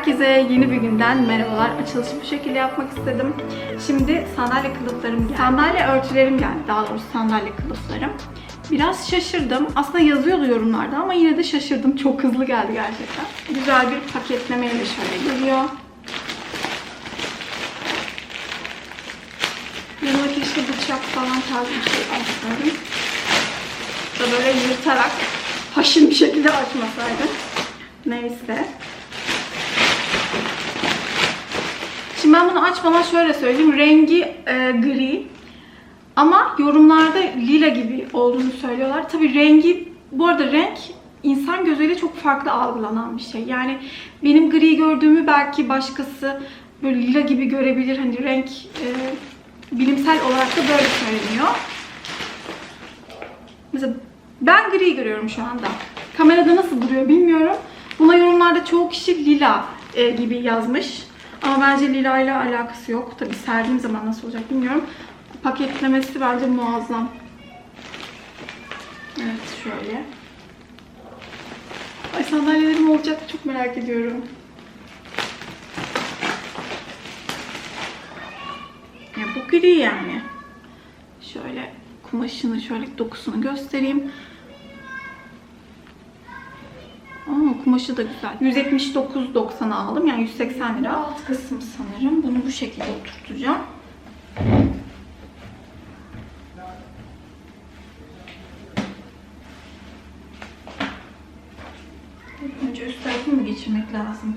Herkese yeni bir günden merhabalar. Açılışı bu şekilde yapmak istedim. Şimdi sandalye kılıflarım geldi. Sandalye örtülerim geldi. Daha doğrusu sandalye kılıflarım. Biraz şaşırdım. Aslında yazıyordu yorumlarda ama yine de şaşırdım. Çok hızlı geldi gerçekten. Güzel bir paketlemeyle şöyle geliyor. Yanına keşke bıçak falan tarzı bir şey alsaydım. Böyle yırtarak haşin bir şekilde açmasaydım. Neyse. Şimdi ben bunu açmadan şöyle söyleyeyim. Rengi e, gri. Ama yorumlarda lila gibi olduğunu söylüyorlar. Tabii rengi, bu arada renk insan gözüyle çok farklı algılanan bir şey. Yani benim gri gördüğümü belki başkası böyle lila gibi görebilir. Hani renk e, bilimsel olarak da böyle söyleniyor. Mesela ben gri görüyorum şu anda. Kamerada nasıl duruyor bilmiyorum. Buna yorumlarda çoğu kişi lila e, gibi yazmış. Ama bence lila ile alakası yok. Tabi serdiğim zaman nasıl olacak bilmiyorum. Paketlemesi bence muazzam. Evet şöyle. Ay sandalyelerim olacak çok merak ediyorum. Ya bu gri yani. Şöyle kumaşını şöyle dokusunu göstereyim. Aa, kumaşı da güzel. 179.90 aldım. Yani 180 lira. Alt kısım sanırım. Bunu bu şekilde oturtacağım. Önce üst tarafını mı geçirmek lazım?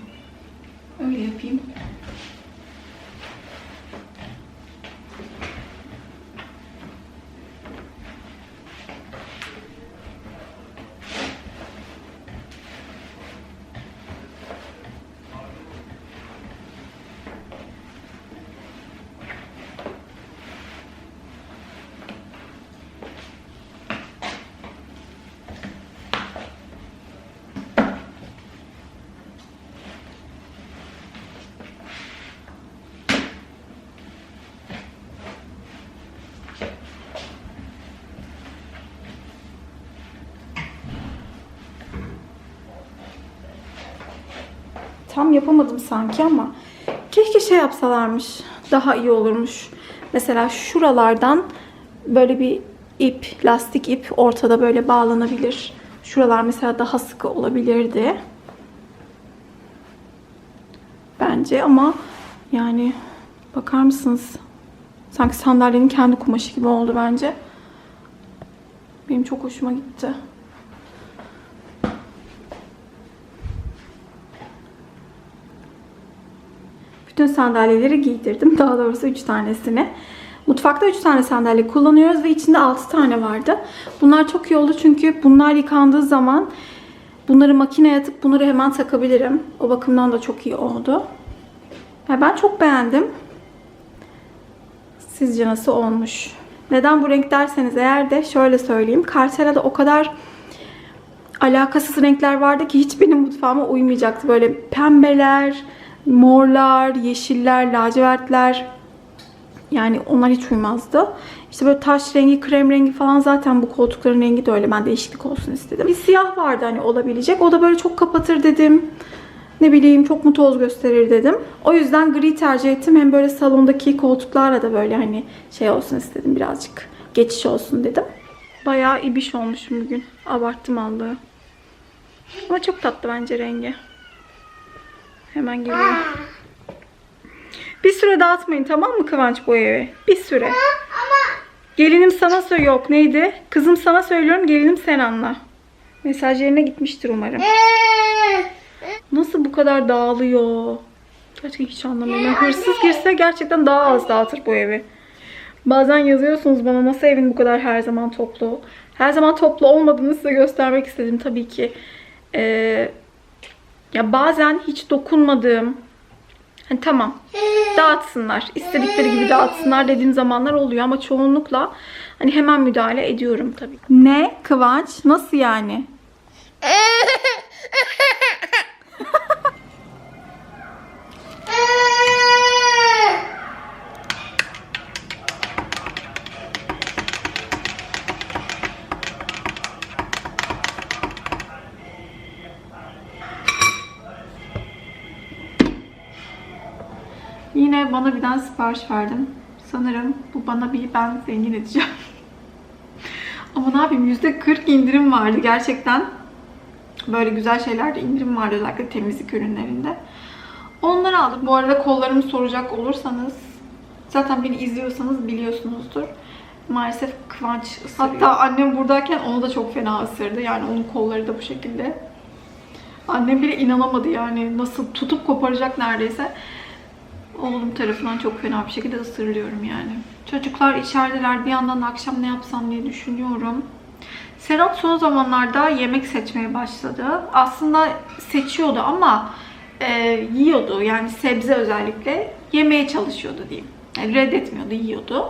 Öyle yapayım. Tam yapamadım sanki ama keşke şey yapsalarmış. Daha iyi olurmuş. Mesela şuralardan böyle bir ip, lastik ip ortada böyle bağlanabilir. Şuralar mesela daha sıkı olabilirdi. Bence ama yani bakar mısınız? Sanki sandalyenin kendi kumaşı gibi oldu bence. Benim çok hoşuma gitti. Bütün sandalyeleri giydirdim. Daha doğrusu 3 tanesini. Mutfakta 3 tane sandalye kullanıyoruz ve içinde 6 tane vardı. Bunlar çok iyi oldu çünkü bunlar yıkandığı zaman bunları makineye atıp bunları hemen takabilirim. O bakımdan da çok iyi oldu. Ya ben çok beğendim. Sizce nasıl olmuş? Neden bu renk derseniz eğer de şöyle söyleyeyim. Cartera'da o kadar alakasız renkler vardı ki hiç benim mutfağıma uymayacaktı. Böyle pembeler, morlar, yeşiller, lacivertler. Yani onlar hiç uymazdı. İşte böyle taş rengi, krem rengi falan zaten bu koltukların rengi de öyle. Ben değişiklik olsun istedim. Bir siyah vardı hani olabilecek. O da böyle çok kapatır dedim. Ne bileyim çok mu toz gösterir dedim. O yüzden gri tercih ettim. Hem böyle salondaki koltuklarla da böyle hani şey olsun istedim birazcık. Geçiş olsun dedim. Bayağı ibiş olmuşum bugün. Abarttım aldığı. Ama çok tatlı bence rengi. Hemen geliyorum. Bir süre dağıtmayın tamam mı Kıvanç bu evi? Bir süre. Gelinim sana söyle yok neydi? Kızım sana söylüyorum gelinim sen anla. Mesaj yerine gitmiştir umarım. Nasıl bu kadar dağılıyor? Gerçekten hiç anlamıyorum. Yani hırsız girse gerçekten daha az dağıtır bu evi. Bazen yazıyorsunuz bana nasıl evin bu kadar her zaman toplu. Her zaman toplu olmadığını size göstermek istedim tabii ki. Ee, ya bazen hiç dokunmadığım hani tamam dağıtsınlar. istedikleri gibi dağıtsınlar dediğim zamanlar oluyor ama çoğunlukla hani hemen müdahale ediyorum tabii. Ne Kıvanç? Nasıl yani? Yine bana birden sipariş verdim. Sanırım bu bana bir ben zengin edeceğim. Ama ne yapayım %40 indirim vardı gerçekten. Böyle güzel şeylerde indirim vardı özellikle temizlik ürünlerinde. Onları aldım. Bu arada kollarımı soracak olursanız zaten beni izliyorsanız biliyorsunuzdur. Maalesef Kıvanç ısırıyor. Hatta annem buradayken onu da çok fena ısırdı. Yani onun kolları da bu şekilde. Annem bile inanamadı yani nasıl tutup koparacak neredeyse. Oğlum tarafından çok fena bir şekilde ısırılıyorum yani. Çocuklar içerideler. Bir yandan da akşam ne yapsam diye düşünüyorum. Serhat son zamanlarda yemek seçmeye başladı. Aslında seçiyordu ama e, yiyordu. Yani sebze özellikle yemeye çalışıyordu diyeyim. Yani reddetmiyordu, yiyordu.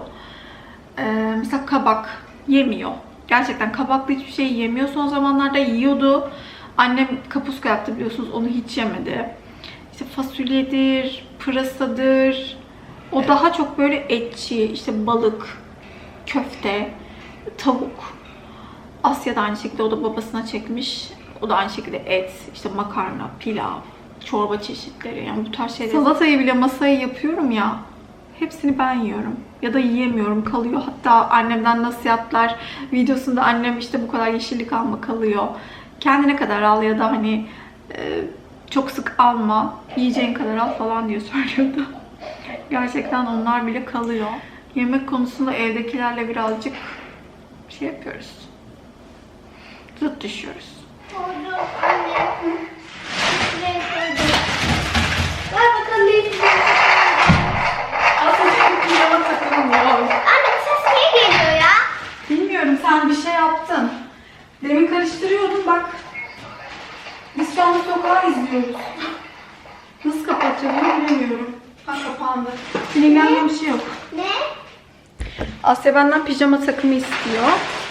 E, mesela kabak yemiyor. Gerçekten kabaklı hiçbir şey yemiyor. Son zamanlarda yiyordu. Annem kapuska yaptı biliyorsunuz. Onu hiç yemedi. İşte fasulyedir, pırasadır. O daha çok böyle etçi, işte balık, köfte, tavuk. Asya da aynı şekilde o da babasına çekmiş. O da aynı şekilde et, işte makarna, pilav, çorba çeşitleri. Yani bu tarz şeyler. Salatayı bile masaya yapıyorum ya. Hepsini ben yiyorum. Ya da yiyemiyorum kalıyor. Hatta annemden nasihatler videosunda annem işte bu kadar yeşillik alma kalıyor. Kendine kadar al ya da hani e, çok sık alma. Yiyeceğin kadar al falan diye söylüyordu. Gerçekten onlar bile kalıyor. Yemek konusunda evdekilerle birazcık şey yapıyoruz. Zıt düşüyoruz. Ver bakalım bir Aslında takılmıyor. Anne bu ses niye geliyor ya? Bilmiyorum sen bir şey yaptın. Demin karıştırıyordum bak. Biz şu anda sokağı izliyoruz. Nasıl kapatacağım onu bilemiyorum. Ha kapandı. Sinirlendiğim bir şey yok. Ne? Asya benden pijama takımı istiyor.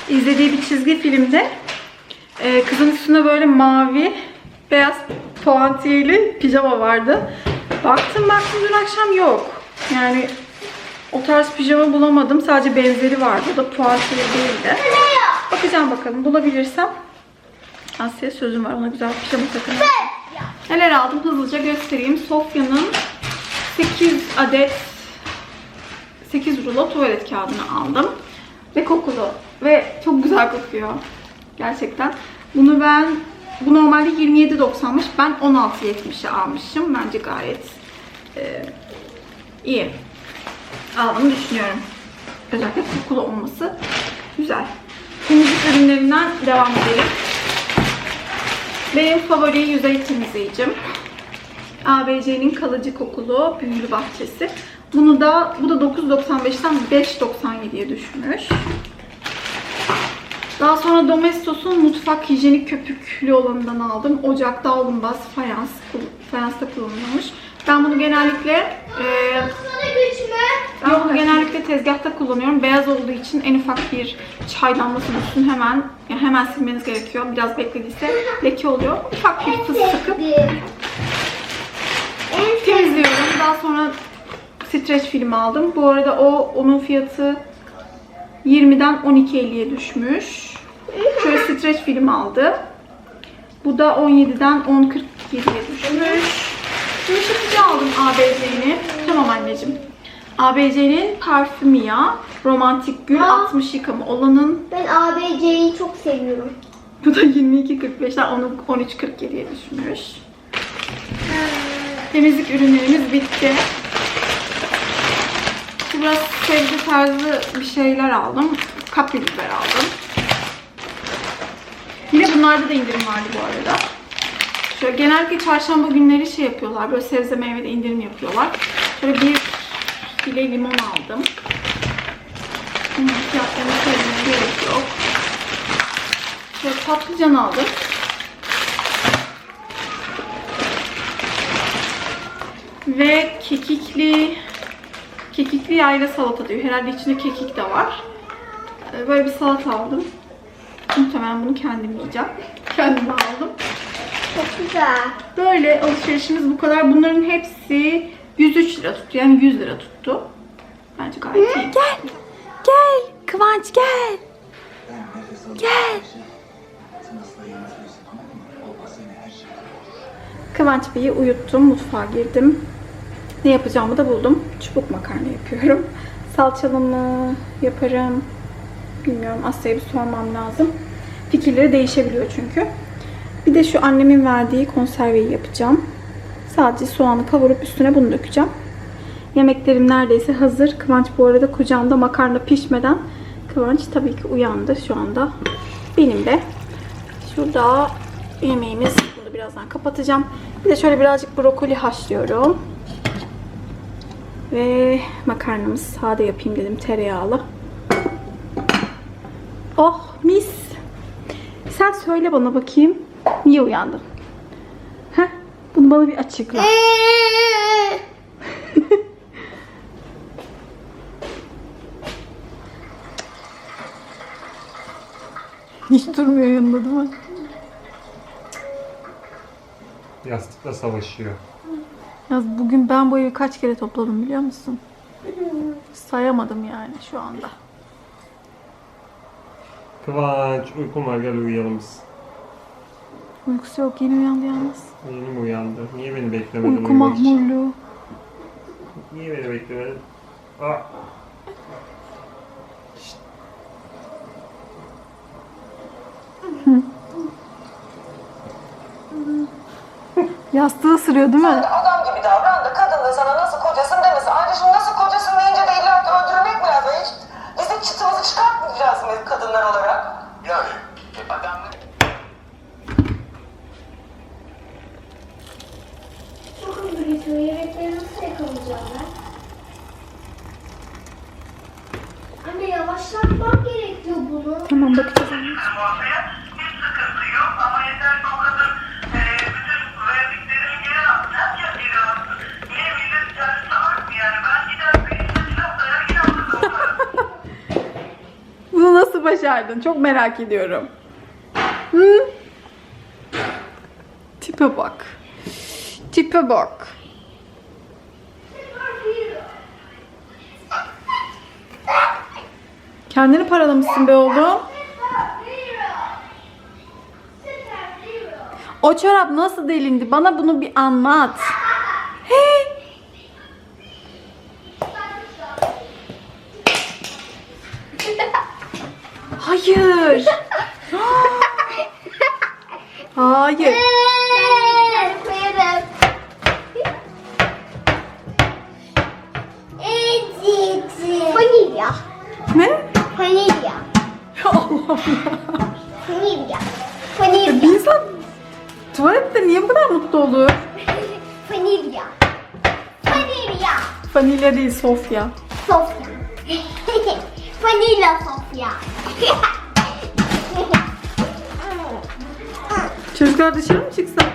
İzlediği bir çizgi filmde e, kızın üstünde böyle mavi, beyaz puantiyeli pijama vardı. Baktım baktım dün akşam yok. Yani o tarz pijama bulamadım. Sadece benzeri vardı. O da puantiyeli değildi. Bakacağım bakalım. Bulabilirsem Asya sözüm var. Ona güzel pijama takımı. Neler aldım hızlıca göstereyim. Sofya'nın 8 adet 8 rulo tuvalet kağıdını aldım. Ve kokulu. Ve çok güzel kokuyor. Gerçekten. Bunu ben bu normalde 27.90'mış. Ben 16.70'e almışım. Bence gayet e, iyi. Aldığımı düşünüyorum. Özellikle kokulu olması güzel. Temizlik ürünlerinden devam edelim. Benim favori yüzey temizleyicim. ABC'nin kalıcı kokulu büyülü bahçesi. Bunu da bu da 9.95'ten 5.97'ye düşmüş. Daha sonra Domestos'un mutfak hijyenik köpüklü olanından aldım. Ocak, davlumbaz, fayans, fayansta kullanılmış. Ben bunu genellikle e? Ben bunu genellikle tezgahta kullanıyorum. Beyaz olduğu için en ufak bir çay damlası düşsün hemen yani hemen silmeniz gerekiyor. Biraz beklediyse leke oluyor. Ufak bir fıs sıkıp temizliyorum. Daha sonra streç film aldım. Bu arada o onun fiyatı 20'den 12.50'ye düşmüş. Şöyle streç film aldı. Bu da 17'den 10.47'ye düşmüş. Yumuşatıcı aldım ABC'nin. Tamam anneciğim. ABC'nin Parfümia Romantik Gül Aa. 60 yıkama olanın Ben ABC'yi çok seviyorum. bu da 22.45'ten 13.47'ye düşmüş. Temizlik ürünlerimiz bitti. Biraz sebze tarzı bir şeyler aldım. Kapya biber aldım. Yine bunlarda da indirim vardı bu arada. Şöyle genellikle çarşamba günleri şey yapıyorlar. Böyle sebze meyvede indirim yapıyorlar. Şöyle bir file limon aldım. Bunun fiyatlarını söylemeye gerek yok. Şöyle patlıcan aldım. Ve kekikli kekikli yayla salata diyor. Herhalde içinde kekik de var. Ee, Böyle bir salata aldım. Muhtemelen bunu kendim yiyeceğim. Kendim aldım. Çok güzel. Böyle alışverişimiz bu kadar. Bunların hepsi 103 lira tuttu. Yani 100 lira tuttu. Bence gayet iyi. Gel. Gel. Kıvanç gel. Gel. Kıvanç Bey'i uyuttum. Mutfağa girdim. Ne yapacağımı da buldum. Çubuk makarna yapıyorum. Salçalı mı yaparım? Bilmiyorum. Asya'ya bir sormam lazım. Fikirleri değişebiliyor çünkü. Bir de şu annemin verdiği konserveyi yapacağım. Sadece soğanı kavurup üstüne bunu dökeceğim. Yemeklerim neredeyse hazır. Kıvanç bu arada kucağımda makarna pişmeden. Kıvanç tabii ki uyandı şu anda. Benim de. Şurada yemeğimiz. Bunu birazdan kapatacağım. Bir de şöyle birazcık brokoli haşlıyorum. Ve makarnamız sade yapayım dedim tereyağlı. Oh mis. Sen söyle bana bakayım. Niye uyandın? Bana bir açıkla. Hiç durmuyor yanında değil mi? Yastıkla savaşıyor. Yaz bugün ben bu evi kaç kere topladım biliyor musun? Sayamadım yani şu anda. Kıvanç uykum var gel uyuyalım biz. Uykusu yok yeni uyandı yalnız. Yeni mi uyandı? Niye beni beklemedin Uyku uyumak için? mahmurluğu. Niye beni beklemedin? Aa. Şşt. Yastığı ısırıyor değil mi? Adam gibi davran da kadın da sana nasıl kocasın demesin. Ayrıca şimdi nasıl kocasın deyince de illa ki öldürmek mi lazım? Hiç, biz de çıtımızı çıkartmayacağız mı kadınlar olarak? Yani adam Çok hızlı geçiyor. Yemekleri nasıl yakalayacağım ben? Anne yavaşlatmam gerekiyor bunu. Tamam bakacağız anne. ortaya hiç sıkıntı yok ama yeter ki o kadın e, bütün verdiklerimi geri alsın. Herkes geri alsın. Niye millet içerisinde var mı yani? Ben gider benim silah dayar yine alırım onları. Bunu nasıl başardın? Çok merak ediyorum. Hı? Tipe bak. Tipe bak. Kendini paralamışsın be oğlum. O çorap nasıl delindi? Bana bunu bir anlat. Hey. Hayır. Hayır. Niye bu kadar mutlu olur? Vanilya. Vanilya. Vanilya değil Sofya. Sofya. Vanilya Sofya. Çocuklar dışarı mı çıksak?